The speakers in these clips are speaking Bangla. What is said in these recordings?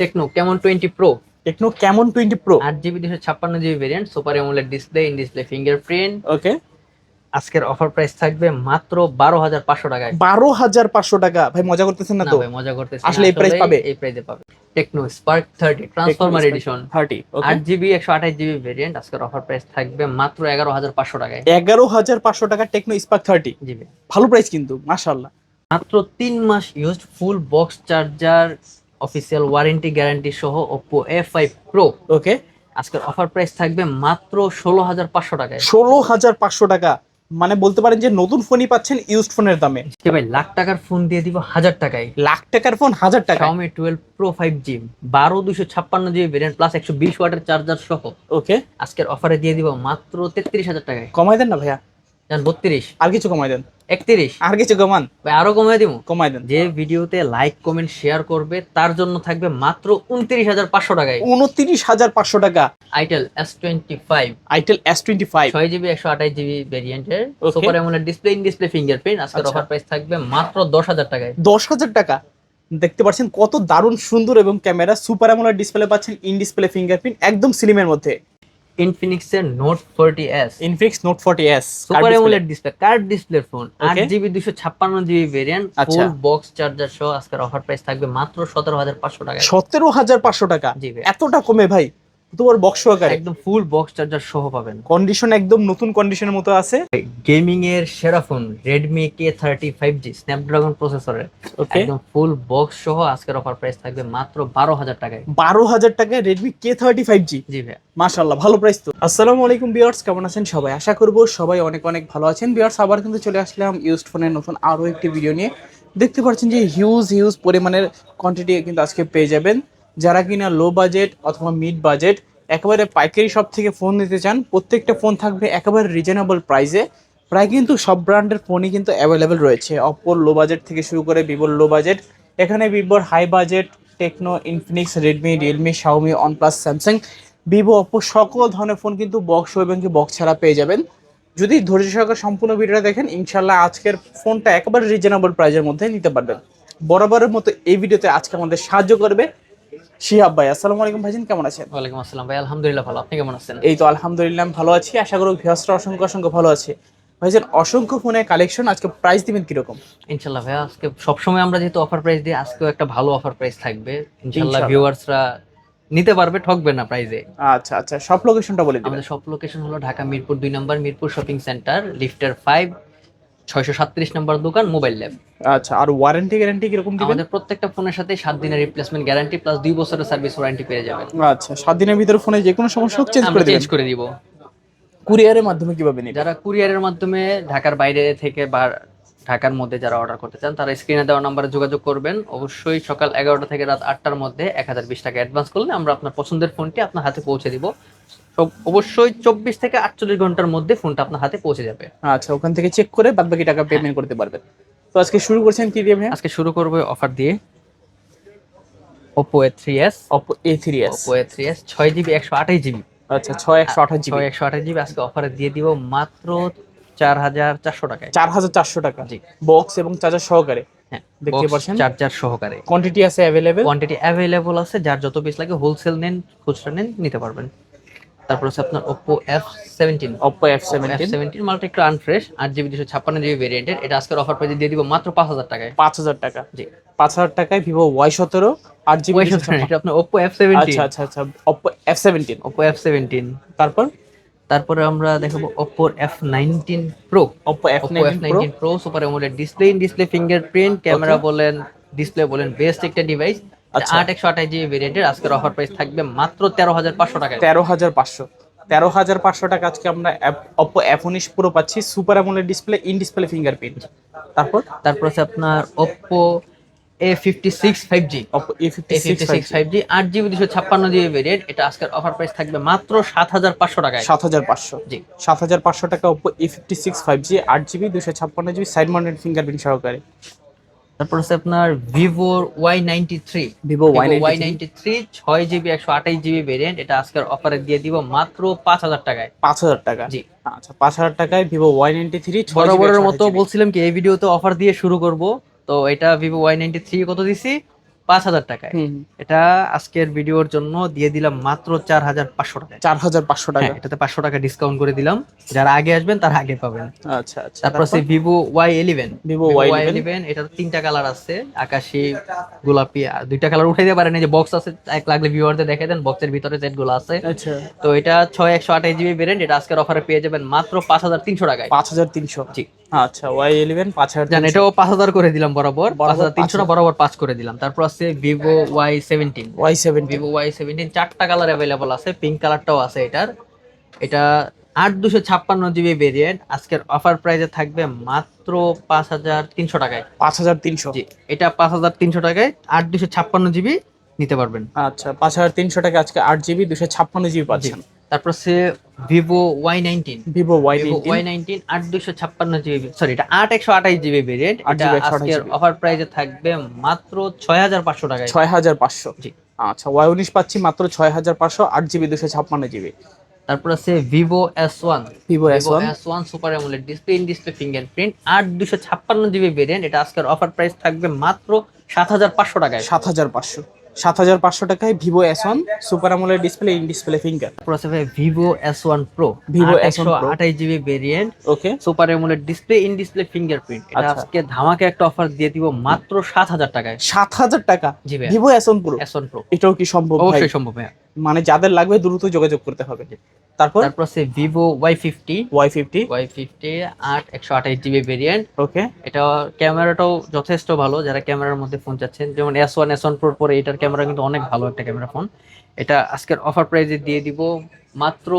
Tecno Camon twenty pro Tecno Camon twenty pro আট জিবি দুশো ছাপ্পান্ন GB variant super AMOLED display in display fingerprint okay আজকের অফার প্রাইস থাকবে মাত্র বারো হাজার পাঁচশো টাকায়। বারো হাজার পাঁচশো টাকা। ভাই মজা করতেছেন না তো? ভাই মজা করতেছি আসলে এই price পাবে? এই প্রাইসে পাবে। Tecno Spark thirty transformer edition thirty আট জিবি একশো আঠাশ জিবি ভেরিয়েন্ট আজকের অফার প্রাইস থাকবে মাত্র এগারো হাজার পাঁচশো টাকায়। এগারো হাজার পাঁচশো টাকা টেকনো স্পার্ক থার্টি জিবি ভালো প্রাইস কিন্তু মাশাল্লাহ মাত্র তিন মাস used full box charger official warranty guarantee সহ Oppo A five Pro okay আজকের অফার প্রাইস থাকবে মাত্র ষোলো হাজার পাঁচশো টাকায়। ষোলো হাজার পাঁচশো টাকা। মানে বলতে পারেন যে নতুন ফোনই পাচ্ছেন ইউজড ফোনের দামে। ভাই লাখ টাকার ফোন দিয়ে দিব হাজার টাকায়। লাখ টাকার ফোন হাজার টাকা Xiaomi 12 Pro 5G বারো দুশো ছাপ্পান্ন জিবি ভেরিয়েন্ট প্লাস একশো বিশ ওয়াটের চার্জার সহ। ওকে আজকের অফারে দিয়ে দিব মাত্র তেত্রিশ হাজার টাকায়। কমাই দেন না ভাইয়া। জান বত্রিশ। আর কিছু কমাই দেন। একত্রিশ। আর কিছু কমান? ভাই আরও কমিয়ে দেন। যে ভিডিওতে লাইক কমেন্ট শেয়ার করবে তার জন্য থাকবে মাত্র উনত্রিশ হাজার পাঁচশো টাকায়। উনত্রিশ হাজার পাঁচশো টাকা। Itel S twenty five Itel GB ভেরিয়েন্টের. Super display in display fingerprint আজকের। অফার প্রাইস থাকবে মাত্র দশ হাজার টাকায়। দশ হাজার টাকা। দেখতে পাচ্ছেন কত দারুণ সুন্দর এবং ক্যামেরা। সুপার অ্যামোলেড ডিসপ্লে পাচ্ছেন ইন ডিসপ্লে ফিঙ্গারপ্রিন্ট একদম স্লিমের মধ্যে। ইনফিনিক্স এর Note forty S Infinix Note forty S super AMOLED display card display phone আট Okay. জিবি দুশো ছাপ্পান্ন জিবি ভেরিয়েন্ট আচ্ছা। ফুল বক্স চার্জার সহ আজকের অফার প্রাইস থাকবে মাত্র সতেরো হাজার পাঁচশো টাকায় সতেরো হাজার পাঁচশো টাকা জি ভাই। এতটা কমে ভাই তোমার বক্স আকারে একদম ফুল বক্স চার্জার সহ পাবেন। কন্ডিশন একদম নতুন কন্ডিশনের মতো আছে? গেমিং এর সেরা ফোন ফাইভ জি স্ন্যাপড্রাগন প্রসেসরের একদম ফুল বক্স সহ আজকের অফার প্রাইস থাকবে মাত্র বারো হাজার টাকায়। বারো হাজার টাকায় Redmi K thirty five G G ভাই মাশাল্লাহ ভালো প্রাইস তো। আসসালামু আলাইকুম বিয়ার্স কেমন আছেন সবাই? আশা করব সবাই অনেক অনেক ভালো আছেন। বিয়ার্স আবার কিন্তু চলে আসলাম ইউজড ফোনের নতুন আরও একটি ভিডিও নিয়ে। দেখতে পাচ্ছেন যে হিউজ হিউজ পরিমাণের কোয়ান্টিটি কিন্তু আজকে পেয়ে যাবেন। যারা কিনা লো বাজেট অথবা মিড বাজেট একেবারে পাইকারি শপ থেকে ফোন নিতে চান, প্রত্যেকটা ফোন থাকবে একেবারে রিজনেবল প্রাইসে প্রায় কিন্তু সব ব্র্যান্ডের ফোনই কিন্তু অ্যাভেলেবেল রয়েছে। অপোর লো বাজেট থেকে শুরু করে ভিভোর লো বাজেট এখানে ভিভোর high budget Tecno Infinix Redmi Realme Xiaomi OnePlus Samsung Vivo Oppo সকল ধরনের ফোন কিন্তু বক্স এবং কি বক্স ছাড়া পেয়ে যাবেন। যদি ধৈর্য সহকারে সম্পূর্ণ ভিডিওটা দেখেন ইনশাল্লাহ আজকের ফোনটা একেবারে রিজনেবল প্রাইজের মধ্যে নিতে পারবেন। বরাবরের মতো এই ভিডিওতে আজকে আমাদের সাহায্য করবে শিহাব ভাই আসসালামু আলাইকুম ভাইজান কেমন আছেন? ওয়ালাইকুম আসসালাম ভাই আলহামদুলিল্লাহ ভালো আপনি কেমন আছেন? এই তো আলহামদুলিল্লাহ ভালো আছি। আশা করি ভিউয়ার্সরা অসংখ্য অসংখ্য ভালো আছে। ভাইজান অসংখ্য ফোনের কালেকশন আজকে প্রাইস দিবেন কীরকম? ইনশাল্লাহ ভাই আজকে সবসময় আমরা যেহেতু অফার প্রাইস দিই আজকেও একটা ভালো অফার প্রাইস থাকবে। ইনশাল্লাহ। ভিউয়ার্সরা নিতে পারবে ঠকবে না প্রাইজে আচ্ছা আচ্ছা সব লোকেশনটা বলে দিবেন। আমাদের সব লোকেশন হলো ঢাকা মিরপুর দুই নম্বর মিরপুর শপিং সেন্টার লিফটার ফাইভ ছয়শো সাতত্রিশ নম্বর দোকান মোবাইল ল্যাব। আচ্ছা আর ওয়ারেন্টি গ্যারান্টি কীরকম দিবেন? আমাদের প্রত্যেকটা ফোনের সাথে সাত দিনের রিপ্লেসমেন্ট গ্যারান্টি প্লাস দুই বছরের সার্ভিস ওয়ারেন্টি পেয়ে যাবেন। আচ্ছা সাত দিনের ভিতরে ফোনে যে কোনো সমস্যা হোক চেঞ্জ করে চেঞ্জ করে দিব। কুরিয়ারের মাধ্যমে কীভাবে নেবেন? যারা কুরিয়ারের মাধ্যমে ঢাকার বাইরে থেকে বা ঢাকার মধ্যে যারা অর্ডার করতে চান তারা স্ক্রিনে দেওয়া নাম্বারে যোগাযোগ করবেন। অবশ্যই সকাল এগারোটা থেকে রাত আটটার মধ্যে এক হাজার বিশ টাকা অ্যাডভান্স করলে আমরা আপনার পছন্দের ফোনটি আপনার হাতে পৌঁছে দিব। অবশ্যই চব্বিশ থেকে আটচল্লিশ ঘণ্টার মধ্যে ফোনটা আপনার হাতে পৌঁছে যাবে। আচ্ছা ওখান থেকে চেক করে বাদ বাকি টাকা পেমেন্ট করতে পারবেন। তো আজকে শুরু করছেন কি দিয়ে আজকে শুরু করব অফার দিয়ে। Oppo A three S Oppo A three S Oppo A three S ছয় জিবি একশো আঠাশ জিবি আচ্ছা ছয় একশো আঠাশ জিবি একশো আঠাশ জিবি আজকে অফারে দিয়ে দিব মাত্র চার হাজার চারশো টাকায়। চার হাজার চারশো টাকা। জি। বক্স এবং চার্জার সহকারে। হ্যাঁ দেখতে পাচ্ছেন? চার্জার সহকারে। কোয়ান্টিটি আছে অ্যাভেলেবেল কোয়ান্টিটি অ্যাভেলেবল আছে যার যত পিস লাগে হোলসেল নেন খুচরা নেন নিতে পারবেন। তারপর হচ্ছে আপনার Oppo F seventeen Oppo F F seventeen seventeen মালটা একটু আনফ্রেশ আট জিবি দুশো ছাপ্পান্ন জিবি ভেরিয়েন্টের এটা আজকের অফার প্রাইসে দিয়ে দিব মাত্র পাঁচ হাজার টাকায়। পাঁচ হাজার টাকা। জি। পাঁচ হাজার টাকায় ভিভো ওয়াই সতেরো আট জিবি ওই সতেরো, এটা আপনার এফ সেভেন্টিন আচ্ছা আচ্ছা আচ্ছা সেভেন্টিন ওপো এফ সেভেন্টিন তারপর? তারপরে আমরা দেখাবো ওপোর F nineteen Pro Oppo F Oppo F nineteen Pro super AMOLED display in display fingerprint camera বলেন ডিসপ্লে বলেন বেস্ট একটা ডিভাইস। আট একশো আঠাশ জিবি ভেরিয়েন্টের আজকের অফার প্রাইস থাকবে মাত্র তেরো হাজার পাঁচশো টাকায়। তেরো হাজার পাঁচশো। তেরো হাজার পাঁচশো টাকা আজকে আমরা অপো উনিশ প্রো পাচ্ছি super AMOLED display in display fingerprint তারপর? তারপর আছে আপনার Oppo A fifty six five G Oppo A fifty six five G আট জিবি দুশো ছাপ্পান্ন জিবি ভেরিয়েন্ট এটা আজকের অফার প্রাইস থাকবে মাত্র সাত হাজার পাঁচশো টাকায়। সাত হাজার পাঁচশো। জি। সাত হাজার পাঁচশো টাকা Oppo A fifty six five G আট জিবি দুশো ছাপ্পান্ন জিবি সাইড মাউন্টেড ফিঙ্গারপ্রিন্ট সহকারে। তারপর আছে আপনার Vivo Y ninety three Vivo Y Y ninety three ছয় জিবি একশো আঠাশ জিবি ভেরিয়েন্ট এটা আজকের অফারে দিয়ে দিব মাত্র পাঁচ হাজার টাকায়। পাঁচ হাজার টাকা জি। আচ্ছা পাঁচ হাজার টাকায় ভিভো ওয়াই নাইনটি থ্রি বরাবরের মতো বলছিলাম কি এই ভিডিওতে অফার দিয়ে শুরু করব। তো এটা ভিভো ওয়াই নাইনটি থ্রি কত দিছি? পাঁচ হাজার টাকায়। এটা আজকের ভিডিওর জন্য দিয়ে দিলাম মাত্র চার হাজার পাঁচশো টাকায় চার হাজার পাঁচশো টাকা। হ্যাঁ এটাতে পাঁচশো টাকা ডিসকাউন্ট করে দিলাম। যারা আগে আসবেন তারা আগে পাবেন। আচ্ছা আচ্ছা। তারপর আছে Vivo Y eleven Vivo Y eleven এটার তিনটা কালার আছে আকাশি গোলাপি আর দুইটা কালার উঠাই দিতে পারেন। এই যে বক্স আছে এক লাগলে ভিউয়ারদের দেখে দেন বক্সের ভিতরে সেটগুলো আছে। আচ্ছা। তো এটা ছয় একশো আঠাশ জিবি ভেরিয়েন্ট এটা আজকের অফারে পেয়ে যাবেন মাত্র পাঁচ হাজার তিনশো টাকায়। পাঁচ হাজার তিনশো। জি। আচ্ছা ওয়াই ইলেভেন পাঁচ হাজার জান এটাও পাঁচ হাজার করে দিলাম বরাবর। পাঁচ হাজার তিনশো বরাবর পাঁচ করে দিলাম। তারপর আছে Vivo Y seventeen Y seven Vivo Y seventeen চারটা কালার অ্যাভেলেবল আছে পিঙ্ক কালারটাও আছে এটার। এটা আট দুশো ছাপ্পান্ন জিবি ভেরিয়েন্ট আজকের অফার প্রাইসে থাকবে মাত্র পাঁচ হাজার তিনশো টাকায়। পাঁচ হাজার তিনশো। জি এটা পাঁচ হাজার তিনশো টাকায় আট দুশো ছাপ্পান্ন জিবি নিতে পারবেন। আচ্ছা পাঁচ হাজার তিনশো টাকা আজকে আট জিবি দুশো ছাপ্পান্ন জিবি পাচ্ছেন। তারপর সে Vivo Y nineteen Vivo Y Y nineteen আট দুশো ছাপ্পান্ন জিবি সরি এটা আট একশো আঠাশ জিবি ভেরিয়েন্ট 8 এটা GB 128 আজকের অফার প্রাইসে থাকবে মাত্র ছয় হাজার পাঁচশো টাকায়। ছয় হাজার পাঁচশো। জি। আচ্ছা ওয়াই উনিশ পাচ্ছি মাত্র ছয় হাজার পাঁচশো আট জিবি দুশো ছাপ্পান্ন জিবি তারপর আছে Vivo S one Vivo S one S one super AMOLED display in display fingerprint আট দুশো ছাপ্পান্ন জিবি ভেরিয়েন্ট এটা আজকের অফার প্রাইস থাকবে মাত্র সাত হাজার পাঁচশো টাকায়। সাত হাজার পাঁচশো। সাত হাজার পাঁচশো টাকায় Vivo S one super AMOLED display in display finger তারপর Vivo S one Pro Vivo S one আঠাশ GB variant okay super AMOLED display in display fingerprint এটা আচ্ছা। আজকে ধামাকে একটা অফার দিয়ে দিব মাত্র সাত হাজার টাকায়। সাত হাজার টাকা? Vivo S one Pro S one Pro এটাও কি সম্ভব অবশ্যই সম্ভব হ্যাঁ মানে যাদের লাগবে দ্রুত যোগাযোগ করতে হবে। তারপর? তারপর আছে Vivo Y fifty Y fifty Y fifty আট একশো আঠাশ জিবি ভেরিয়েন্ট ওকে এটা ক্যামেরাটাও যথেষ্ট ভালো যারা ক্যামেরার মধ্যে ফোন চাচ্ছেন। যেমন এস ওয়ান এস ওয়ান প্রোর পরে এটার ক্যামেরা কিন্তু অনেক ভালো একটা ক্যামেরা ফোন এটা আজকের অফার প্রাইসে দিয়ে দিব মাত্র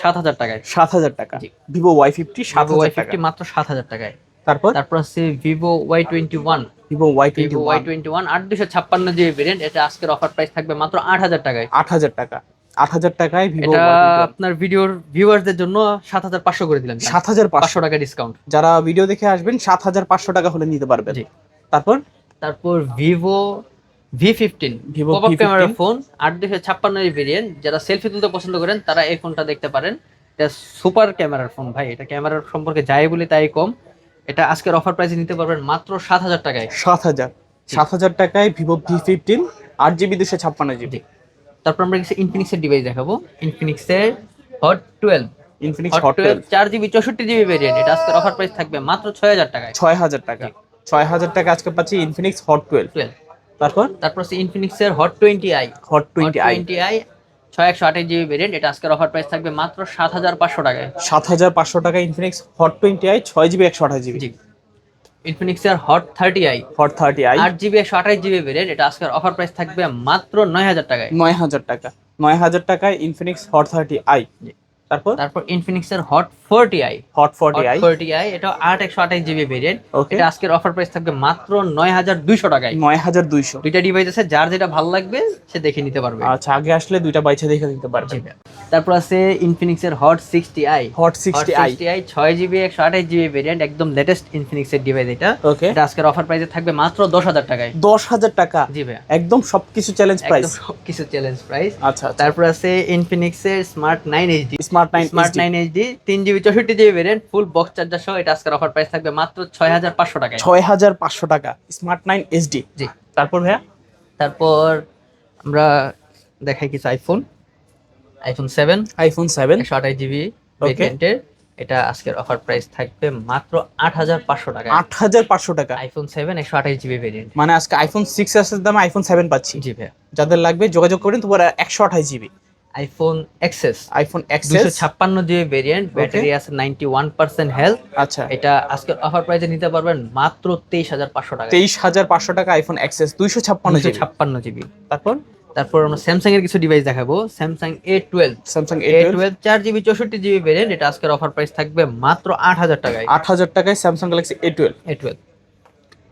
সাত হাজার টাকায়। সাত হাজার টাকা। ভিভো ওয়াই ফিফটি সাত ওয়াই ফিফটি মাত্র সাত হাজার টাকায়। তারপর? তারপর আছে Vivo Y twenty one Vivo Y twenty Vivo Y twenty one আট দুশো ছাপ্পান্ন জিবি ভেরিয়েন্ট এটা আজকের অফার প্রাইস থাকবে মাত্র আট হাজার টাকায়। আট হাজার টাকা। আট হাজার টাকায় ভিভো এটা আপনার ভিডিওর ভিউয়ারদের জন্য সাত হাজার পাঁচশো করে দিলাম। সাত হাজার পাঁচশো। টাকা ডিসকাউন্ট যারা ভিডিও দেখে আসবেন সাত হাজার পাঁচশো টাকা হলে নিতে পারবেন। তারপর? তারপর Vivo V fifteen Pop V15 camera phone আট দুশো ছাপ্পান্ন ভেরিয়েন্ট যারা সেলফি তুলতে পছন্দ করেন তারা এই ফোনটা দেখতে পারেন। এটা সুপার ক্যামেরার ফোন ভাই। এটা ক্যামেরার সম্পর্কে যাই বলি তাই কম। এটা আজকের অফার প্রাইসে নিতে পারবেন মাত্র সাত হাজার টাকায়। সাত হাজার। সাত হাজার টাকায় ভিভো ভি ফিফটিন আট জিবি দুশো ছাপ্পান্ন জিবি তারপর আমরা কিছু ইনফিনিক্সের ডিভাইস দেখাবো। ইনফিনিক্সের Hot twelve Infinix Hot twelve চার জিবি চৌষট্টি জিবি ভেরিয়েন্ট এটা আজকের অফার প্রাইস থাকবে মাত্র ছয় হাজার টাকায়। ছয় হাজার টাকা। ছয় হাজার টাকা আজকে পাচ্ছি ইনফিনিক্স হট টুয়েলভ টুয়েলভ তারপর? তারপর আছে ইনফিনিক্সের Hot twenty I Hot twenty I twenty I ছয় একশো আঠাশ জিবি ভেরিয়েন্ট এটা আজকের অফার প্রাইস থাকবে মাত্র সাত হাজার পাঁচশো টাকায়। সাত হাজার পাঁচশো টাকা ইনফিনিক্স হট টোয়েন্টি আই ছয় জিবি একশো আঠাশ জিবি। জি। ইনফিনিক্সের Hot thirty I Hot thirty I আট জিবি একশো আঠাশ জিবি ভেরিয়েন্ট এটা আজকের অফার প্রাইস থাকবে মাত্র নয় হাজার টাকায়। নয় হাজার টাকা। নয় হাজার টাকায় ইনফিনিক্স হট থার্টি আই। তারপর? তারপর ইনফিনিক্সের Hot forty I Hot forty I forty I এটা আট একশো আঠাশ জিবি ভেরিয়েন্ট এটা আজকের অফার প্রাইস থাকবে মাত্র নয় হাজার দুইশো টাকায়। নয় হাজার দুইশো। দুইটা ডিভাইস আছে যার যেটা ভালো লাগবে সে দেখে নিতে পারবে। আচ্ছা আগে আসলে দুইটা বাইছে দেখে দিতে পারবেন তারপর আছে ইনফিনিক্সের Hot sixty I Hot sixty I I ছয় জিবি একশো আঠাশ জিবি ভেরিয়েন্ট একদম লেটেস্ট ইনফিনিক্সের ডিভাইস এটা। এটা আজকের অফার প্রাইসে থাকবে মাত্র দশ হাজার টাকায়। দশ হাজার টাকা। জি ভাইয়া। একদম সবকিছু চ্যালেঞ্জ প্রাইস একদম সবকিছু চ্যালেঞ্জ প্রাইস আচ্ছা আচ্ছা। তারপর আছে ইনফিনিক্সের Smart nine HD Smart nine Smart nine HD তিন জিবি চৌষট্টি GB variant full box charger সহ এটা আজকের অফার প্রাইস থাকবে মাত্র ছয় হাজার পাঁচশো টাকায়। ছয় হাজার পাঁচশো টাকা স্মার্ট নাইন এইচডি জি। তারপর ভাইয়া? তারপর আমরা দেখাই কিছু iPhone iPhone seven iPhone seven একশো আঠাশ জিবি ভেরিয়েন্টের এটা আজকের অফার প্রাইস থাকবে মাত্র আট হাজার পাঁচশো টাকায়। আট হাজার পাঁচশো টাকা। আইফোন সেভেন একশো আঠাশ জিবি ভেরিয়েন্ট মানে আজকে আইফোন সিক্স এর দামে আইফোন সেভেন পাচ্ছি। জি ভাইয়া। যাদের লাগবে যোগাযোগ করেন তোমার একশো আঠাশ GB. IPhone XS iPhone XS ছাপ্পান্ন জিবি ভেরিয়েন্ট ব্যাটারি আছে নাইনটি ওয়ান পার্সেন্ট হেলথ আচ্ছা। এটা আজকের অফার প্রাইসে নিতে পারবেন মাত্র তেইশ হাজার পাঁচশো টাকা। তেইশ হাজার পাঁচশো টাকা আইফোন এক্সেস দুইশো ছাপ্পান্ন দুশো জিবি ছাপ্পান্ন জিবি। তারপর? তারপর আমরা স্যামসাং এর কিছু ডিভাইস দেখাবো। Samsung A twelve Samsung A twelve চার জিবি চৌষট্টি জিবি ভেরিয়েন্ট এটা আজকের অফার প্রাইস থাকবে মাত্র আট হাজার টাকায়। আট হাজার টাকায় Samsung Galaxy A twelve A twelve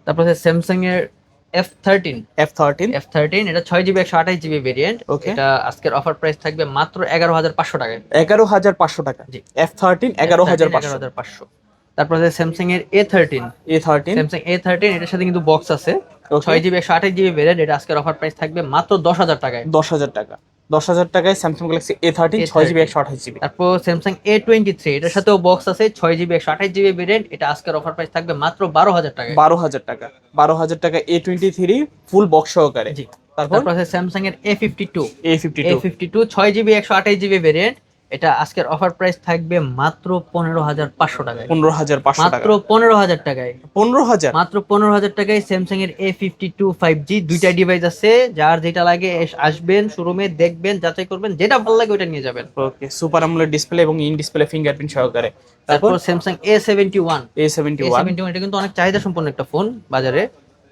তারপর স্যামসাং এর F thirteen F thirteen F thirteen এটা ছয় জিবি একশো আঠাশ জিবি ভেরিয়েন্ট ওকে এটা আজকের অফার প্রাইস থাকবে মাত্র এগারো হাজার পাঁচশো টাকা এগারো হাজার পাঁচশো টাকা। জি। এফ থার্টিন এগারো হাজার হাজার পাঁচশো। তারপর আছে স্যামসাং এর A thirteen A thirteen Samsung A thirteen এটার সাথে কিন্তু বক্স আছে। ছয় জিবি একশো আঠাশ জিবি ভেরিয়েন্ট এটা আজকের অফার প্রাইস থাকবে মাত্র দশ হাজার টাকায়। দশ হাজার টাকা। দশ হাজার টাকায় স্যামসাং গ্যালাক্সি এ থার্টিন ছয় জিবি একশো আঠাশ জিবি তারপর স্যামসাং এ টোয়েন্টি থ্রি এটার সাথেও বক্স আছে ছয় জিবি একশো আঠাশ জিবি ভেরিয়েন্ট এটা আজকের অফার প্রাইস থাকবে মাত্র বারো হাজার টাকা বারো হাজার টাকা। বারো হাজার টাকা A twenty three full box সহকারে। জি। তারপর? আছে স্যামসাং এর A fifty two A fifty two fifty two ছয় জিবি একশো আঠাশ জিবি ভেরিয়েন্ট এটা আজকের অফার প্রাইস থাকবে মাত্র পনেরো হাজার পাঁচশো টাকায়। পনেরো হাজার পাঁচশো মাত্র পনেরো হাজার টাকায়। পনেরো হাজার? মাত্র পনেরো হাজার টাকায় স্যামসাং এর A fifty two five G দুইটা ডিভাইস আছে। যার যেটা লাগে আসবেন শোরুমে দেখবেন যাচাই করবেন যেটা ভালো লাগে ওটা নিয়ে যাবেন। ওকে সুপার আমলের ডিসপ্লে এবং ইন ডিসপ্লে ফিঙ্গারপ্রিন্ট সহকারে। তারপর Samsung A seventy one A seventy one এটা কিন্তু অনেক চাহিদা সম্পন্ন একটা ফোন বাজারে।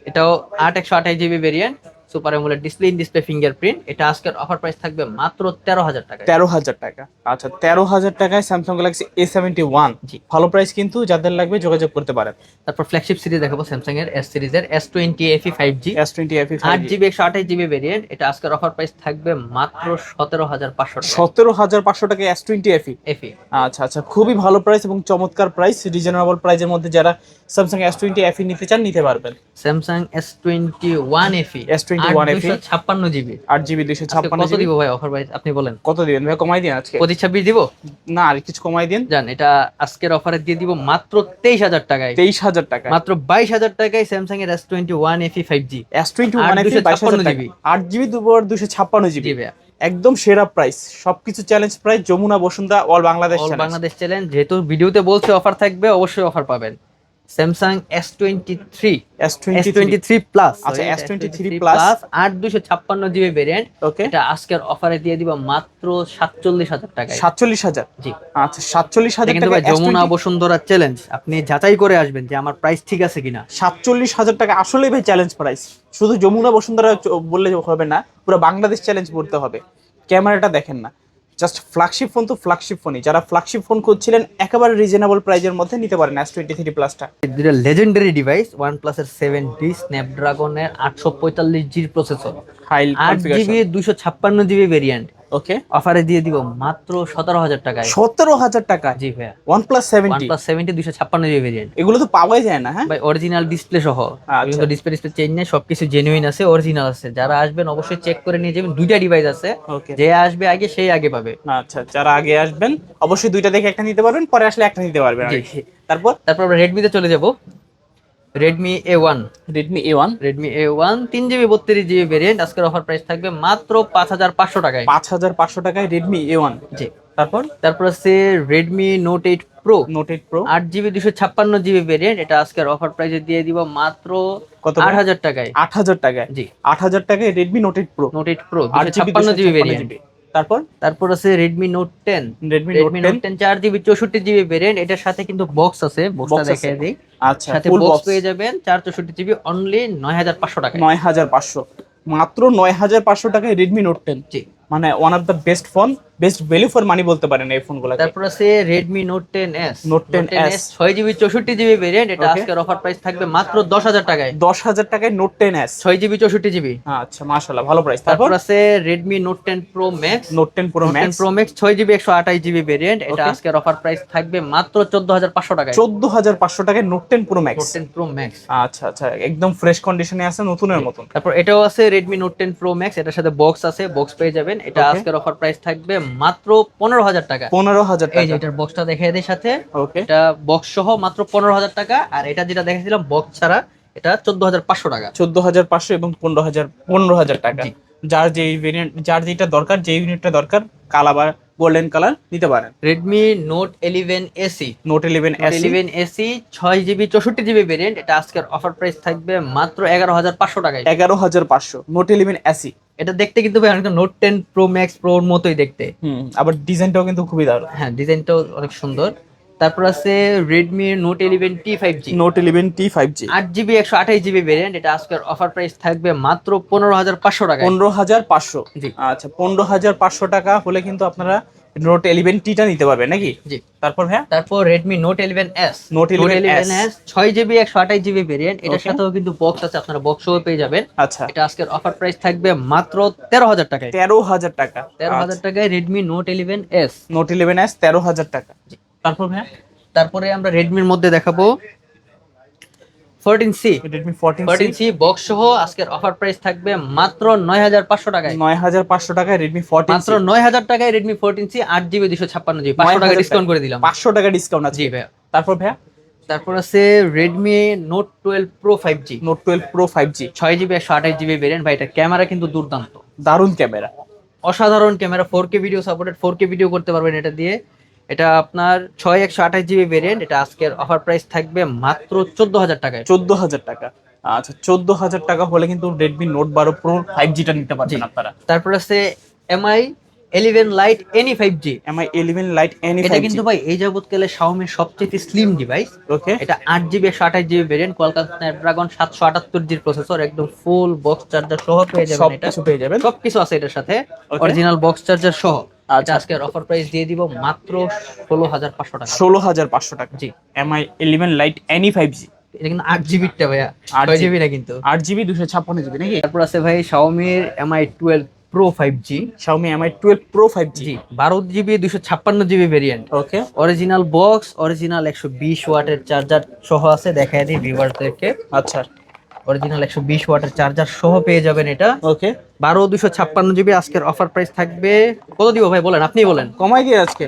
এটাও আট একশো আঠাশ GB variant super AMOLED display in display fingerprint. এটা আজকের অফার প্রাইস থাকবে মাত্র তেরো হাজার টাকা তেরো হাজার টাকা। আচ্ছা তেরো হাজার টাকায় Samsung Galaxy A seventy one জি। ভালো প্রাইস কিন্তু যাদের লাগবে যোগাযোগ করতে পারেন। তারপর ফ্ল্যাগশিপ সিরিজ দেখাবো স্যামসাং এর এস সিরিজের S twenty FE five G S twenty F আট জিবি একশো আঠাশ জিবি ভেরিয়েন্ট এটা আজকের অফার প্রাইস থাকবে মাত্র সতেরো হাজার পাঁচশো টাকা সতেরো হাজার পাঁচশো টাকা এস টোয়েন্টি এফি এফি আচ্ছা আচ্ছা খুবই ভালো প্রাইস এবং চমৎকার প্রাইস রিজনেবল প্রাইসের মধ্যে যারা স্যামসাং এস টোয়েন্টি এফি নিতে চান নিতে পারবেন। Samsung S twenty one FE S21 FE ছাপ্পান্ন জিবি। আট জিবি দুইশো ছাপ্পান্ন কত দিব ভাই অফার প্রাইস আপনি বলেন। কত দিবেন ভাই? কমাই দিন আজকে। পঁচিশ ছাব্বিশ দিব? না আর কিছু কমাই দিন। জান এটা আজকের অফারে দিয়ে দিব মাত্র তেইশ হাজার টাকায়। তেইশ হাজার টাকা মাত্র বাইশ হাজার টাকায় স্যামসাং এর S twenty one FE five G S twenty one FE 256 বাইশ হাজার GB আট জিবি দুবার দুশো ছাপ্পান্ন জিবি। একদম সেরা প্রাইস সবকিছু challenge price Jamuna Bashundhara all Bangladesh all Bangladesh challenge যেহেতু ভিডিওতে বলছে অফার থাকবে অবশ্যই অফার পাবেন। Samsung S twenty three S S twenty twenty three plus আচ্ছা, S23 plus. আট দুশো ছাপ্পান্ন জিবি ভেরিয়েন্ট ওকে এটা আজকের অফারে দিয়ে দিব মাত্র সাতচল্লিশ হাজার টাকায়। সাতচল্লিশ হাজার? জি। আচ্ছা সাতচল্লিশ হাজার টাকা যমুনা বসুন্ধরা চ্যালেঞ্জ আপনি যাচাই করে আসবেন যে আমার প্রাইস ঠিক আছে কিনা। সাতচল্লিশ হাজার টাকা আসলেই ভাই চ্যালেঞ্জ প্রাইস শুধু যমুনা বসুন্ধরা বললে হবে না পুরো বাংলাদেশ চ্যালেঞ্জ করতে হবে। ক্যামেরাটা দেখেন না। জাস্ট ফ্ল্যাগশিপ ফোন তো ফ্ল্যাগশিপ ফোনই যারা ফ্ল্যাগশিপ ফোন খুঁজছিলেন একেবারে রিজনেবল প্রাইজের মধ্যে নিতে পারেন এস টোয়েন্টি থ্রি প্লাসটা যেটা লেজেন্ডারি ডিভাইস ওয়ান প্লাসের সেভেন ডি স্ন্যাপড্রাগনের আটশো পঁয়তাল্লিশ জির প্রসেসর হাই আট জিবি দুশো ছাপ্পান্ন জিবি ভেরিয়েন্ট ওকে অফারে দিয়ে দিব মাত্র সতেরো হাজার টাকায়। সতেরো হাজার টাকা জি ভাইয়া। OnePlus seventy plus seventy দুশো ছাপ্পান্ন জিবি ভেরিয়েন্ট এগুলো তো পাওয়াই যায় না হ্যাঁ? ভাই অরিজিনাল ডিসপ্লে সহ। কিন্তু ডিসপ্লে ডিসপ্লে চেঞ্জ নেই সবকিছু জেনুইন আছে অরিজিনাল আছে। যারা আসবেন অবশ্যই চেক করে নিয়ে যাবেন দুইটা ডিভাইস আছে। যে আসবে আগে সেই আগে পাবে। আচ্ছা যারা আগে আসবেন অবশ্যই দুইটা দেখে একটা নিতে পারবেন পরে আসলে একটা নিতে পারবেন। তারপর? তারপর আমরা রেডমিতে চলে যাব। Redmi A one Redmi A one Redmi A one তিন জিবি বত্রিশ জিবি ভেরিয়েন্ট আজকের অফার প্রাইস থাকবে মাত্র পাঁচ হাজার পাঁচশো টাকায়। পাঁচ হাজার পাঁচশো টাকায় রেডমি এ ওয়ান জি। তারপর? তারপর আছে Redmi Note eight Pro Note eight Pro আট জিবি দুশো ছাপ্পান্ন জিবি ভেরিয়েন্ট এটা আজকের অফার প্রাইসে দিয়ে দিব মাত্র কত আট হাজার টাকায়। আট হাজার টাকায়? জি। আট হাজার টাকায় Redmi Note eight Pro Note eight Pro আট ছাপ্পান্ন জিবি ভেরিয়েন্ট তারপর? তারপর আছে Redmi Note ten Redmi Note Redmi ten Note ten চার জিবি চৌষট্টি জিবি ভেরিয়েন্ট এটার সাথে কিন্তু বক্স আছে। বক্সটা দেখিয়ে দিই। আচ্ছা সাথে বক্স পেয়ে যাবেন চার চৌষট্টি জিবি অনলি নয় হাজার পাঁচশো টাকায়। নয় হাজার পাঁচশো। মাত্র নয় হাজার পাঁচশো টাকায় রেডমি নোট টেন জি। মানে one of the best phone best value for money বলতে পারেন এই ফোনগুলো তারপর আছে এস Note 10S ছয় জিবি চৌষট্টি জিবি ভেরিয়েন্ট এটা. আজকের অফার প্রাইস থাকবে মাত্র দশ হাজার টাকায় দশ হাজার টাকায় ছয় জিবি চৌষট্টি জিবি আচ্ছা মাশাল্লাহ ভালো প্রাইস তারপর আছে Max Note ten Pro ten Max Pro Max ছয় জিবি একশো আঠাশ জিবি ভেরিয়েন্ট এটা. আজকের অফার প্রাইস থাকবে মাত্র চোদ্দ হাজার পাঁচশো টাকায় চোদ্দ হাজার পাঁচশো টাকায় Note ten Pro Note Max ten Pro Max আচ্ছা আচ্ছা একদম ফ্রেশ কন্ডিশনে আছে নতুনের মতন তারপর এটাও আছে Redmi Note ten Pro Max এটার সাথে বক্স আছে বক্স পেয়ে যাবেন এটা. আজকের অফার প্রাইস থাকবে মাত্র পনেরো হাজার টাকা। পনেরো হাজার এই যে এটার বক্সটা দেখে এদের সাথে। ওকে এটা বক্স সহ মাত্র পনেরো হাজার টাকা। আর এটা যেটা দেখেছিলাম বক্স ছাড়া এটা চোদ্দ হাজার পাঁচশো টাকা। চোদ্দ হাজার পাঁচশো এবং পনেরো হাজার পনেরো হাজার টাকা। যার যে ভেরিয়েন্ট যার যেটা দরকার যে ইউনিটটা দরকার কালাবার বা গোল্ডেন কালার নিতে পারেন। Redmi Note eleven SE Note eleven eleven SE ছয় জিবি চৌষট্টি জিবি ভেরিয়েন্ট এটা আজকের অফার প্রাইস থাকবে মাত্র এগারো হাজার পাঁচশো টাকায়। এগারো হাজার পাঁচশো। নোট ইলেভেন এসি এটা দেখতে কিন্তু ভাই অনেকটা নোট টেন প্রো ম্যাক্স প্রোর মতোই দেখতে। হুম আবার ডিজাইনটাও কিন্তু খুবই দারুণ। হ্যাঁ ডিজাইনটাও অনেক সুন্দর। তারপর আছে Redmi Note eleven T five G Note eleven T five G আট জিবি একশো আঠাশ জিবি ভেরিয়েন্ট এটা আজকের অফার প্রাইস থাকবে মাত্র পনেরো হাজার পাঁচশো টাকা পনেরো হাজার পাঁচশো। জি। আচ্ছা পনেরো হাজার পাঁচশো টাকা হলে কিন্তু আপনারা নোট ইলেভেন টিটা নিতে পারবেন নাকি? জি। তারপর হ্যাঁ তারপর Redmi Note eleven S Note 11S S ছয় জিবি একশো আঠাশ জিবি ভেরিয়েন্ট এটার সাথেও কিন্তু বক্স আছে আপনারা বক্সও পেয়ে যাবেন। আচ্ছা। এটা আজকের অফার প্রাইস থাকবে মাত্র তেরো হাজার টাকায়। তেরো হাজার টাকা। তেরো হাজার টাকায় Redmi Note eleven S Note eleven S তেরো হাজার টাকা। তারপর তারপরে আমরা রেডমির মধ্যে দেখাবো। Fourteen C Redmi fourteen fourteen C box সহ আজকের অফার প্রাইস থাকবে মাত্র নয় হাজার পাঁচশো টাকায়। নয় হাজার পাঁচশো টাকায় রেডমি ফোরটিন মাত্র নয় হাজার টাকায় রেডমি ফোরটিন সি আট জিবি দুশো ছাপ্পান্ন জিবি পাঁচশো টাকা ডিসকাউন্ট করে দিলাম। পাঁচশো টাকা ডিসকাউন্ট আছে। জি ভাইয়া। তারপর ভাইয়া? তারপর আছে Redmi Note twelve Pro five G Note twelve Pro five G ছয় জিবি একশো আঠাশ জিবি ভেরিয়েন্ট ভাই এটা ক্যামেরা কিন্তু দুর্দান্ত। দারুণ ক্যামেরা। অসাধারণ camera four K video supported four K video করতে পারবেন এটা দিয়ে। এটা আপনার ছয় একশো আঠাশ জিবি ভেরিয়েন্ট এটা আজকের অফার প্রাইস থাকবে মাত্র চোদ্দ হাজার টাকায়। চোদ্দ হাজার টাকা। আচ্ছা চোদ্দ হাজার টাকা হলে কিন্তু রেডমি নোট বারো প্রো ফাইভ জিটা নিতে পারবেন জি। আপনারা। তারপর আছে Mi eleven lite NE five G Mi eleven lite NE এটা কিন্তু ভাই এই যাবৎকালে শাওমির সবচেয়ে স্লিম ডিভাইস ওকে এটা আট জিবি একশো আঠাশ জিবি ভেরিয়েন্ট কলকাতা স্ন্যাপড্রাগন সাতশো আটাত্তর জির প্রসেসর একদম ফুল বক্স চার্জার সহ পেয়ে যাবেন এটা। পেয়ে যাবেন। সবকিছু আছে এটার সাথে। অরিজিনাল বক্স চার্জার সহ। আচ্ছা। আজকের অফার প্রাইস দিয়ে দিব মাত্র ষোলো হাজার পাঁচশো টাকা। ষোলো হাজার পাঁচশো টাকা। জি। Mi eleven lite NE five G এটা কিন্তু আট জিবিটা ভাইয়া। আট জিবি না কিন্তু। আট জিবি দুশো ছাপ্পান্ন জিবি নাকি? তারপর আছে ভাই শাওমির Mi twelve pro five G Xiaomi Mi twelve pro five G G বারো জিবি দুশো ছাপ্পান্ন GB variant okay original box original একশো বিশ ওয়াটের চার্জার সহ আছে দেখায় দিই ভিউয়ারদেরকে আচ্ছা। অরিজিনাল একশো বিশ ওয়াটের চার্জার সহ পেয়ে যাবেন এটা। ওকে বারো দুশো ছাপ্পান্ন জিবি আজকের অফার প্রাইস থাকবে। কত দিব ভাই বলেন? আপনি বলেন। কমাই দিয়ে আজকে।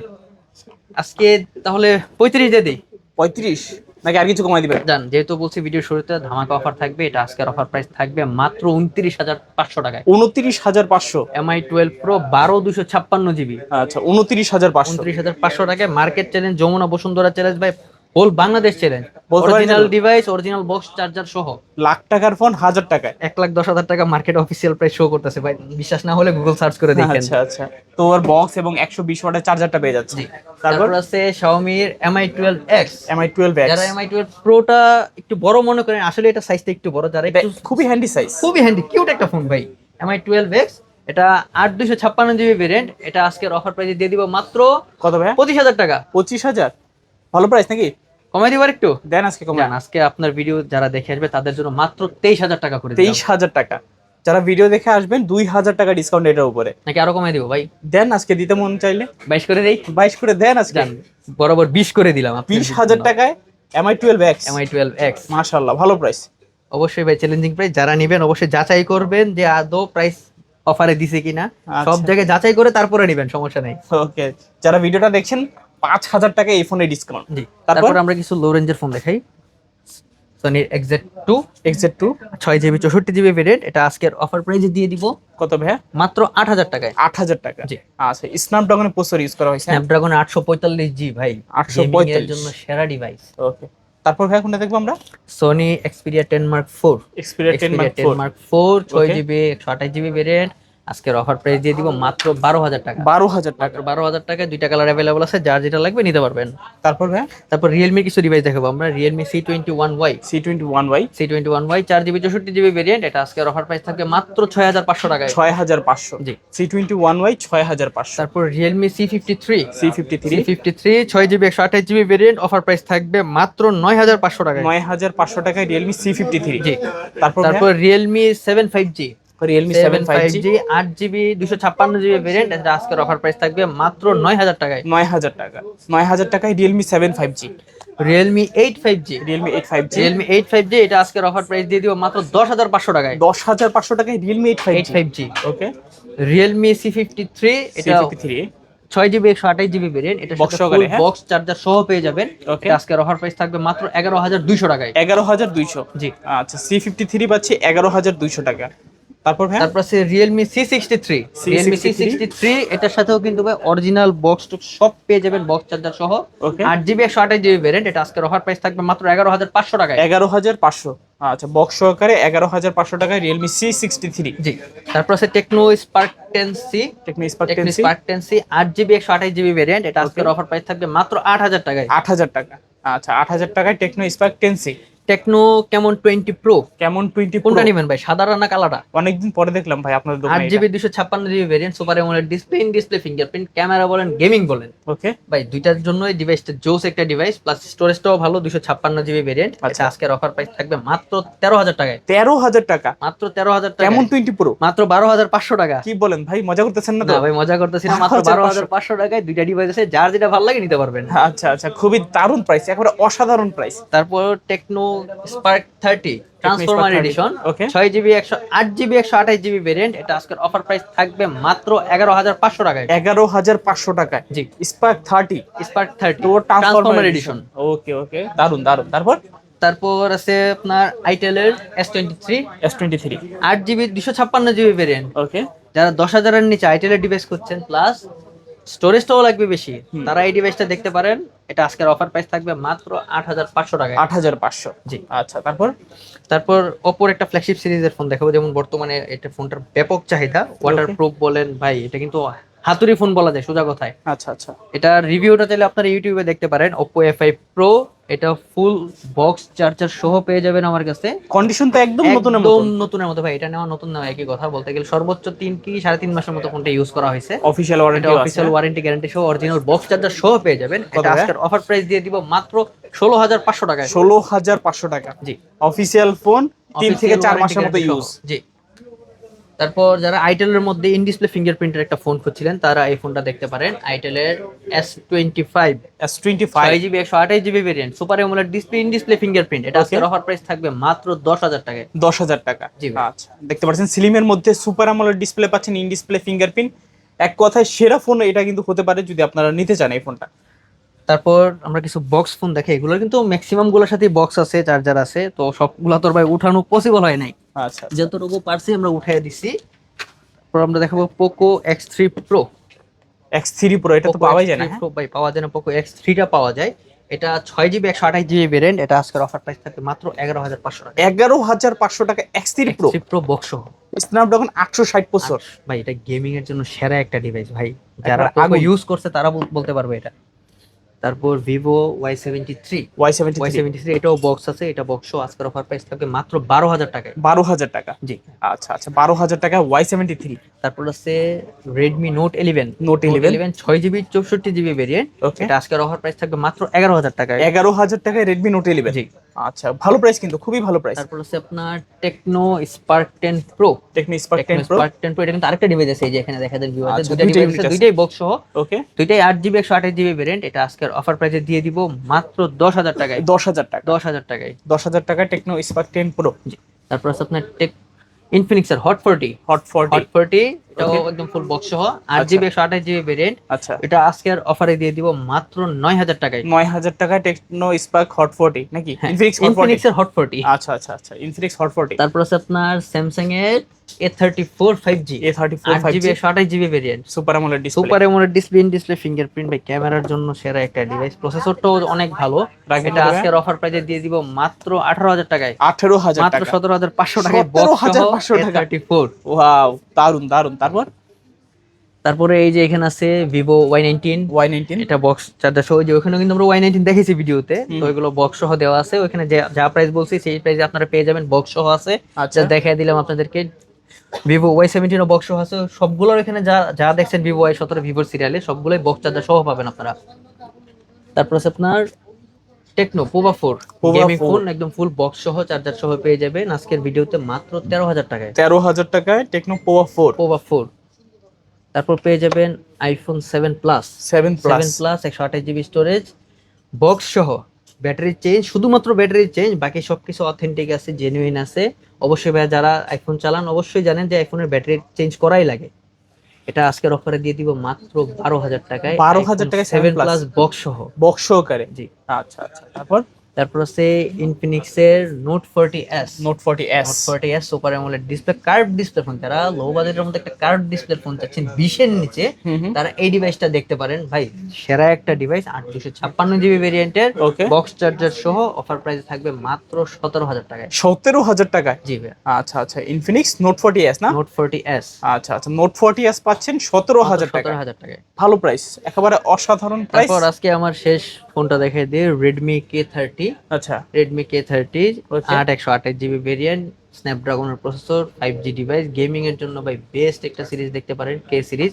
আজকে তাহলে পঁয়ত্রিশ দিয়ে দিই। পঁয়ত্রিশ? নাকি আর কিছু কমাই দিবেন? জান যেহেতু বলছি ভিডিও শুরুতে ধামাকা অফার থাকবে এটা আজকের অফার প্রাইস থাকবে মাত্র উনত্রিশ হাজার পাঁচশো টাকায়। উনত্রিশ হাজার পাঁচশো। এমআই টুয়েলভ প্রো বারো দুশো ছাপ্পান্ন জিবি আচ্ছা উনত্রিশ হাজার পাঁচশো। উনত্রিশ হাজার পাঁচশো টাকায় market challenge Jamuna Bashundhara challenge ভাই whole Bangladesh challenge original device original box charger সহ। লাখ টাকার ফোন হাজার টাকায়। এক লাখ দশ হাজার টাকা মার্কেট অফিসিয়াল প্রাইস শো করতেছে ভাই। বিশ্বাস না হলে গুগল সার্চ করে দেখেন। আচ্ছা আচ্ছা। তো ওর বক্স এবং একশো বিশ ওয়াটের চার্জারটা পেয়ে যাচ্ছে। তারপর? আছে শাওমির Mi twelve X Mi twelve যারা এমআই টুয়েলভ প্রোটা একটু বড় মনে করেন আসলে এটা সাইজটা একটু বড়। যারা খুবই হ্যান্ডি সাইজ খুবই হ্যান্ডি কিউট একটা ফোন ভাই। এমআই টুয়েলভ এক্স এটা আট দুশো ছাপ্পান্ন জিবি ভেরিয়েন্ট এটা আজকের অফার প্রাইসে দিয়ে দিব মাত্র কত ভাই পঁচিশ হাজার টাকা। পঁচিশ হাজার? ভালো প্রাইস নাকি? কমাই দিবার একটু দেন আজকে কমে আজকে আপনার ভিডিও যারা দেখে আসবে তাদের জন্য মাত্র তেইশ হাজার টাকা করে তেইশ হাজার টাকা। যারা ভিডিও দেখে আসবেন দুই হাজার টাকা ডিসকাউন্ট এটার উপরে। নাকি আরও কমাই দিব ভাই? দেন আজকে দিতে মন চাইলে। বাইশ করে দেই। বাইশ করে দেন আজকে। বরাবর বিশ করে দিলাম বিশ হাজার টাকায় Mi twelve X Mi twelve X মাশাল্লাহ ভালো প্রাইস অবশ্যই ভাই চ্যালেঞ্জিং প্রাইস যারা নেবেন অবশ্যই যাচাই করবেন যে আদৌ প্রাইস অফারে দিছে কিনা। আচ্ছা। সব জায়গায় যাচাই করে তারপরে নেবেন সমস্যা নেই। ওকে যারা ভিডিওটা দেখছেন পাঁচ হাজার টাকা এই ফোনে ডিসকাউন্ট তারপর? আমরা কিছু লো রেঞ্জের ফোন দেখাই। সনির এক্সেট টু এক্সেট টু ছয় জিবি চৌষট্টি জিবি ভেরিয়েন্ট এটা আজকের অফার প্রাইসে দিয়ে দিব। কত ভাইয়া? মাত্র আট হাজার টাকায়। আট হাজার টাকা। জি। আচ্ছা স্ন্যাপড্রাগনের প্রসেসর ইউজ করা হয়েছে স্ন্যাপড্রাগন আটশো পঁয়তাল্লিশ জি ভাই। 845 Gaming এর জন্য সেরা ডিভাইস ওকে তারপর ভাইয়া কোনটা দেখব আমরা? Sony Xperia ten mark four Xperia ten mark four ছয় জিবি একশো আঠাশ জিবি ভেরিয়েন্ট আজকের অফার প্রাইস দিয়ে দিব মাত্র বারো হাজার টাকা। বারো হাজার টাকা। বারো হাজার টাকায় দুইটা কালার অ্যাভেলেবল আছে যার যেটা লাগবে নিতে পারবেন। তারপর তারপর রিয়েলমি কিছু ডিভাইস দেখাবো আমরা Realme C twenty one Y C twenty one Y C twenty one Y চার জিবি চৌষট্টি জিবি ভেরিয়েন্ট এটা আজকের অফার প্রাইস থাকবে মাত্র ছয় হাজার পাঁচশো টাকায়। ছয় হাজার পাঁচশো। জি। সি টোয়েন্টি ওয়ান ওয়াই ছয় হাজার পাঁচশো। তারপর Realme C fifty three C fifty three fifty three ছয় জিবি একশো আঠাশ জিবি ভেরিয়েন্ট অফার প্রাইস থাকবে মাত্র নয় হাজার পাঁচশো টাকায়। নয় হাজার পাঁচশো টাকায় রিয়েলমি সি ফিফটি থ্রি জি। তারপর তারপর Realme seven five G Realme seven five G আট জিবি দুশো ছাপ্পান্ন জিবি ভেরিয়েন্ট এটা আজকের অফার প্রাইস থাকবে মাত্র নয় হাজার টাকায়। নয় হাজার টাকা। নয় হাজার টাকায় Realme seven five G Realme eight five G Realme eight five G Realme eight five G এটা আজকের অফার প্রাইস দিয়ে দিব মাত্র দশ হাজার পাঁচশো টাকায়। দশ হাজার পাঁচশো টাকায় Realme eight five eight five G okay Realme C fifty three এটা থ্রি ছয় জিবি একশো আঠাশ জিবি ভেরিয়েন্ট এটা সহকারে, হ্যাঁ? বক্স চার্জার সহ পেয়ে যাবেন. আজকের অফার প্রাইস থাকবে মাত্র এগারো হাজার দুইশো টাকায়। এগারো হাজার দুইশো। জি। আচ্ছা সি ফিফটি থ্রি পাচ্ছি এগারো হাজার দুইশো টাকা। তারপর ভাই? তারপর আছে Realme C sixty three C sixty three এটার সাথেও কিন্তু ভাই অরিজিনাল বক্স সব পেয়ে যাবেন বক্স চার্জার সহ। ওকে আট জিবি একশো আঠাশ জিবি ভেরিয়েন্ট এটা আজকের অফার প্রাইস থাকবে মাত্র এগারো হাজার পাঁচশো টাকায়। এগারো হাজার পাঁচশো। আচ্ছা বক্স সহকারে এগারো হাজার পাঁচশো টাকায় Realme C sixty three G তারপর আছে Tecno Spark ten C Tecno Spark Tecno ten Spark ten C আট জিবি একশো আঠাশ জিবি ভেরিয়েন্ট এটা আজকের অফার প্রাইস থাকবে মাত্র আট হাজার টাকায়। আট হাজার টাকা। আচ্ছা আট হাজার টাকায় Tecno Spark ten C Tecno Camon twenty pro Camon twenty কোনটা নেবেন ভাই? সাদা না কালাটা অনেকদিন পরে দেখলাম ভাই আপনাদের আট জিবি দুশো ছাপ্পান্ন GB variant super AMOLED display in display fingerprint camera বলেন গেমিং বলেন। ওকে ভাই দুইটার জন্য এই ডিভাইসটা জোস একটা ডিভাইস প্লাস স্টোরেজটাও ভালো দুশো ছাপ্পান্ন জিবি ভেরিয়েন্ট আচ্ছা। আজকের অফার প্রাইস থাকবে মাত্র তেরো হাজার টাকায়। তেরো হাজার টাকা? মাত্র তেরো হাজার টাকা কেমন টোয়েন্টি প্রো মাত্র বারো হাজার পাঁচশো টাকা। কি বলেন ভাই মজা করতেছেন না ভাই মজা করতেছি না মাত্র বারো হাজার পাঁচশো। টাকায় দুইটা ডিভাইস আছে যার যেটা ভালো লাগে নিতে পারবেন। আচ্ছা আচ্ছা খুবই দারুণ প্রাইস একেবারে অসাধারণ প্রাইস তারপর Tecno Spark thirty transformer edition ছয় জিবি একশো আট জিবি একশো আঠাশ জিবি ভেরিয়েন্ট এটা আজকের অফার প্রাইস থাকবে মাত্র এগারো হাজার পাঁচশো টাকায়। এগারো হাজার পাঁচশো টাকায়। জি। স্পার্ক থার্টি স্পার্ক থার্টি তো ট্রান্সফরমার এডিশন ওকে ওকে দারুণ দারুণ তারপর? তারপর আছে আপনার আইটেলের S twenty three S twenty three আট জিবি দুশো ছাপ্পান্ন জিবি ভেরিয়েন্ট ওকে যারা দশ হাজারের নিচে আইটেলের ডিভাইস করছেন প্লাস স্টোরেজটাও লাগবে বেশি। তারা এই ডিভাইসটা দেখতে পারেন এটা আজকের অফার প্রাইস থাকবে মাত্র আট হাজার পাঁচশো টাকা। আট হাজার পাঁচশো। জি। আচ্ছা তারপর? তারপর ওপোর একটা ফ্ল্যাগশিপ সিরিজের ফোন দেখাবো যেমন বর্তমানে এটা ফোনটার ব্যাপক চাহিদা। ওয়াটার প্রুফ বলেন ভাই এটা কিন্তু হাতুড়ি ফোন বলা যায় সোজা কথায়। আচ্ছা আচ্ছা। এটা রিভিউটা চাইলে আপনারা ইউটিউবে দেখতে পারেন ওপো এফ আই প্রো এটা ফুল বক্স চার্জার সহ পেয়ে যাবেন আমার কাছে। কন্ডিশন তো একদম নতুনের একদম মতো নতুনের মতো ভাই। এটা নেওয়া নতুন নেওয়া একই কথা বলতে গেলে। সর্বোচ্চ তিন কি সাড়ে তিন মাসের মতো ফোনটা ইউজ করা হয়েছে। Official warranty official warranty guarantee সহ অরিজিনাল বক্স চার্জার সহ পেয়ে যাবেন। এটা আজকের অফার প্রাইস দিয়ে দিব মাত্র ষোলো হাজার পাঁচশো টাকায়। ষোলো হাজার পাঁচশো টাকা। জি। অফিসিয়াল ফোন তিন থেকে Official চার মাসের মতো ইউজ জি। তারপর যারা আইটেলের মধ্যে ইন ডিসপ্লে ফিঙ্গারপ্রিন্টের একটা ফোন খুঁজছিলেন তারা এই ফোনটা দেখতে পারেন। আইটেলের S twenty five S twenty five GB একশো আঠাশ GB variant super AMOLED display in display fingerprint এটা আজকের অফার প্রাইস থাকবে মাত্র দশ হাজার টাকা। দশ হাজার টাকা। জি আচ্ছা দেখতে পাচ্ছেন সিলিমের মধ্যে সুপার আমলের ডিসপ্লে পাচ্ছেন ইন ডিসপ্লে ফিঙ্গারপ্রিন্ট এক কথায় সেরা ফোন এটা কিন্তু হতে পারে যদি আপনারা নিতে চান এই ফোনটা তারপর আমরা কিছু বক্স ফোন দেখি এগুলোর কিন্তু ম্যাক্সিমামগুলোর সাথে বক্স আছে চার্জার আছে তো সবগুলো তোর ভাই উঠানো পসিবল হয় নাই। আচ্ছা যতটুকু পারছি আমরা উঠাই দিছি। তারপর আমরা দেখাবো Poco X three pro X three pro এটা তো পাওয়াই যায় না হ্যাঁ? ভাই পাওয়া যায় না পোকো এক্স থ্রিটা পাওয়া যায়। এটা ছয় জিবি একশো আঠাশ জিবি ভেরিয়েন্ট এটা আজকের অফার প্রাইস থাকবে মাত্র এগারো হাজার পাঁচশো টাকা। এগারো হাজার পাঁচশো টাকা X three pro pro box Snapdragon আটশো ষাট প্রসেসর ভাই এটা গেমিং এর জন্য সেরা একটা ডিভাইস ভাই। যারা আগুন। ইউজ করছে তারা বলতে পারবে এটা। তারপর Vivo Y seventy three Y seventy Y seventy three এটাও বক্স আছে এটা বক্সও আজকের অফার প্রাইস থাকবে মাত্র বারো হাজার টাকায়। বারো হাজার টাকা। জি। আচ্ছা আচ্ছা বারো হাজার টাকা ওয়াই সেভেন্টি থ্রি তারপর আছে Redmi note eleven note eleven ছয় জিবি চৌষট্টি জিবি ভেরিয়েন্ট এটা আজকের অফার প্রাইস থাকবে মাত্র এগারো হাজার টাকায়। এগারো হাজার টাকায় রেডমি নোট ইলেভেন জি। আচ্ছা ভালো প্রাইস কিন্তু খুবই ভালো প্রাইস তারপর আছে আপনার Tecno Spark ten pro Tecno Spark ten pro Spark pro এটা কিন্তু আরেকটা ডিভাইস আছে এই যে এখানে দেখা দেন ভিউয়ারদের আচ্ছা, দুইটা দুইটাই ডিভাইস দুইটাই বক্স সহ। ওকে দুইটাই আট জিবি একশো আঠাশ জিবি ভেরিয়েন্ট এটা আজকের অফার প্রাইসে দিয়ে দিব মাত্র দশ হাজার টাকায়। দশ হাজার টাকা। দশ হাজার টাকায়। দশ হাজার টাকা টেকনো স্পার্ক টেন প্রো তারপর আছে আপনার টেক ইনফিনিক্সার hot forty hot forty hot forty এটাও. একদম ফুল বক্স সহ। আচ্ছা। জিবি একশো আঠাশ জিবি ভেরিয়েন্ট আচ্ছা। এটা আজকের অফারে দিয়ে দিব মাত্র নয় হাজার টাকায়। নয় হাজার টাকা টেকনো স্পার্ক হট ফোর্টি নাকি? হ্যাঁ, ইনফিনিক্স ফোর্টি ইনফিনিক্সের হট ফোরটি আচ্ছা আচ্ছা আচ্ছা ইনফিনিক্স হট ফোর্টি তারপর আছে আপনার স্যামসাং এর A thirty four five G A thirty four five GB একশো আঠাশ GB variant super display super AMOLED display in display fingerprint ভাই ক্যামেরার জন্য সেরা একটা ডিভাইস প্রসেসরটাও অনেক ভালো। এটা আজকের অফার প্রাইসে দিয়ে দিব মাত্র আঠারো হাজার টাকায়। আঠেরো হাজার মাত্র সতেরো হাজার পাঁচশো টাকায়। 17,500 টাকা। থার্টি ফোর ওয়াও দারুণ দারুণ তারপর? তারপরে এই যে এখানে আছে Vivo Y nineteen Y nineteen এটা বক্স চার্জার সহ যে ওখানে কিন্তু আমরা ওয়াই নাইনটিন দেখেছি ভিডিওতে তো এগুলো বক্স সহ দেওয়া আছে। ওখানে যে- যা প্রাইস বলছি সেই প্রাইসে আপনারা পেয়ে যাবেন বক্স সহ আছে। আচ্ছা। দেখাই দিলাম আপনাদেরকে। ভিভো ওয়াই সেভেন্টিন বক্স সহ আছে। সবগুলোর এখানে যা যা দেখছেন ভিভো ওয়াই সতেরো ভিভোর সিরিয়ালে সবগুলোই বক্স চার্জার সহ পাবেন আপনারা। তারপর আছে আপনার Tecno Pova four gaming 4 phone একদম ফুল বক্স সহ চার্জার সহ পেয়ে যাবেন। আজকের ভিডিওতে মাত্র তেরো হাজার টাকায়। তেরো হাজার টাকায় টেকনো পোয়া ফোর পোভা ফোর তারপর পেয়ে যাবেন iPhone seven plus seven seven plus একশো আঠাশ জিবি স্টোরেজ বক্স সহ। ব্যাটারি চেঞ্জ শুধুমাত্র ব্যাটারি চেঞ্জ বাকি সবকিছু অথেন্টিক আছে জেনুইন আছে। অবশ্যই ভাই যারা আইফোন চালান অবশ্যই জানেন যে আইফোনের ব্যাটারি চেঞ্জ করাই লাগে। এটা আজকের অফারে দিয়ে দিব মাত্র বারো হাজার টাকায় 12,000 টাকায় 7 সেভেন প্লাস বক্স সহ। বক্স সহকারে। জি। আচ্ছা আচ্ছা। তারপর? তারপর আছে ইনফিনিক্সের note forty S note forty S forty S super AMOLED display curve display phone যারা লো বাজেটের মধ্যে একটা কার্ভ ডিসপ্লে ফোন চাচ্ছেন বিশের নিচে তারা এই ডিভাইসটা দেখতে পারেন। ভাই সেরা একটা ডিভাইস আট দুশো ছাপ্পান্ন জিবি ভেরিয়েন্টের বক্স চার্জার সহ অফার প্রাইস থাকবে মাত্র সতেরো হাজার টাকায়। সতেরো হাজার টাকায়? জি ভাই আচ্ছা আচ্ছা। ইনফিনিক্স নোট ফোর্টি এস না? নোট ফোরটি এস আচ্ছা আচ্ছা। নোট ফোর্টি এস পাচ্ছেন সতেরো হাজার টাকা হাজার টাকায়। ভালো প্রাইস একেবারে অসাধারণ প্রাইস তারপর আজকে আমার শেষ ফোনটা দেখে দিয়ে রেডমি কে থার্টি আচ্ছা। রেডমি কে থার্টি আট একশো আঠাশ GB variant স্ন্যাপড্রাগনের processor five G device gaming এর জন্য ভাই বেস্ট একটা সিরিজ দেখতে পারেন কে সিরিজ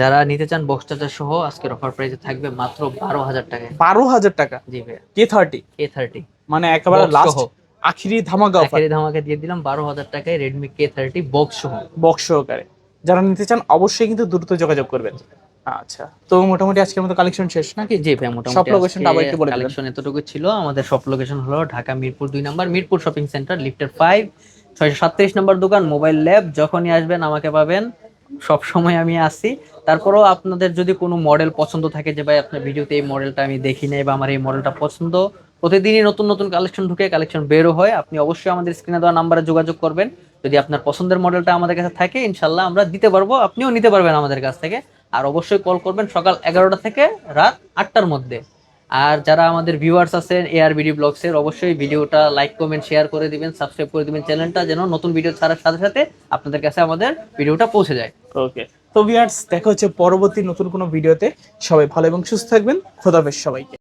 যারা নিতে চান বক্স চার্জার সহ আজকের অফার প্রাইসে থাকবে মাত্র বারো হাজার টাকায়। বারো হাজার টাকা? জি ভাই কে থার্টি কে থার্টি মানে একেবারে লাস্ট আখিরি ধামাকা অফার আখেরি ধামাকে দিয়ে দিলাম বারো হাজার টাকায় রেডমি কে থার্টি বক্স সহ। বক্স সহকারে। যারা নিতে চান অবশ্যই কিন্তু দ্রুত যোগাযোগ করবেন। আচ্ছা। তো মোটামুটি আজকের মতো কালেকশন শেষ নাকি? জি ভাই মোটামুটি location টা আবার একটু বলে কালেকশন এতটুকু ছিল। আমাদের শপ লোকেশন হলো ঢাকা মিরপুর দুই নাম্বার মিরপুর শপিং সেন্টার লিফটের ফাইভ ছয়শো সাতত্রিশ নম্বর দোকান মোবাইল ল্যাব যখনই আসবেন আমাকে পাবেন। সব সময় আমি আসি। তারপরেও আপনাদের যদি কোনো মডেল পছন্দ থাকে যে ভাই আপনার ভিডিওতে এই মডেলটা আমি দেখি নাই বা আমার এই মডেলটা পছন্দ প্রতিদিনই নতুন নতুন কালেকশন ঢুকে কালেকশন বেরো হয়। আপনি অবশ্যই আমাদের স্ক্রিনে দেওয়া নাম্বারে যোগাযোগ করবেন। যদি আপনার পছন্দের মডেলটা আমাদের কাছে থাকে ইনশাল্লাহ আমরা দিতে পারব। আপনিও নিতে পারবেন আমাদের কাছ থেকে। আর অবশ্যই কল করবেন সকাল এগারোটা থেকে রাত আটটার মধ্যে। আর যারা আমাদের ভিউয়ার্স আছেন এআর বিডি ব্লগসের অবশ্যই ভিডিওটা লাইক কমেন্ট শেয়ার করে দিবেন সাবস্ক্রাইব করে দিবেন চ্যানেলটা যেন নতুন ভিডিও ছাড়ার সাথে সাথে আপনাদের কাছে আমাদের ভিডিওটা পৌঁছে যায়। ওকে তো ভিউয়ার্স দেখা হচ্ছে পরবর্তী নতুন কোনো ভিডিওতে সবাই ভালো এবং সুস্থ থাকবেন। খোদাফেজ সবাইকে।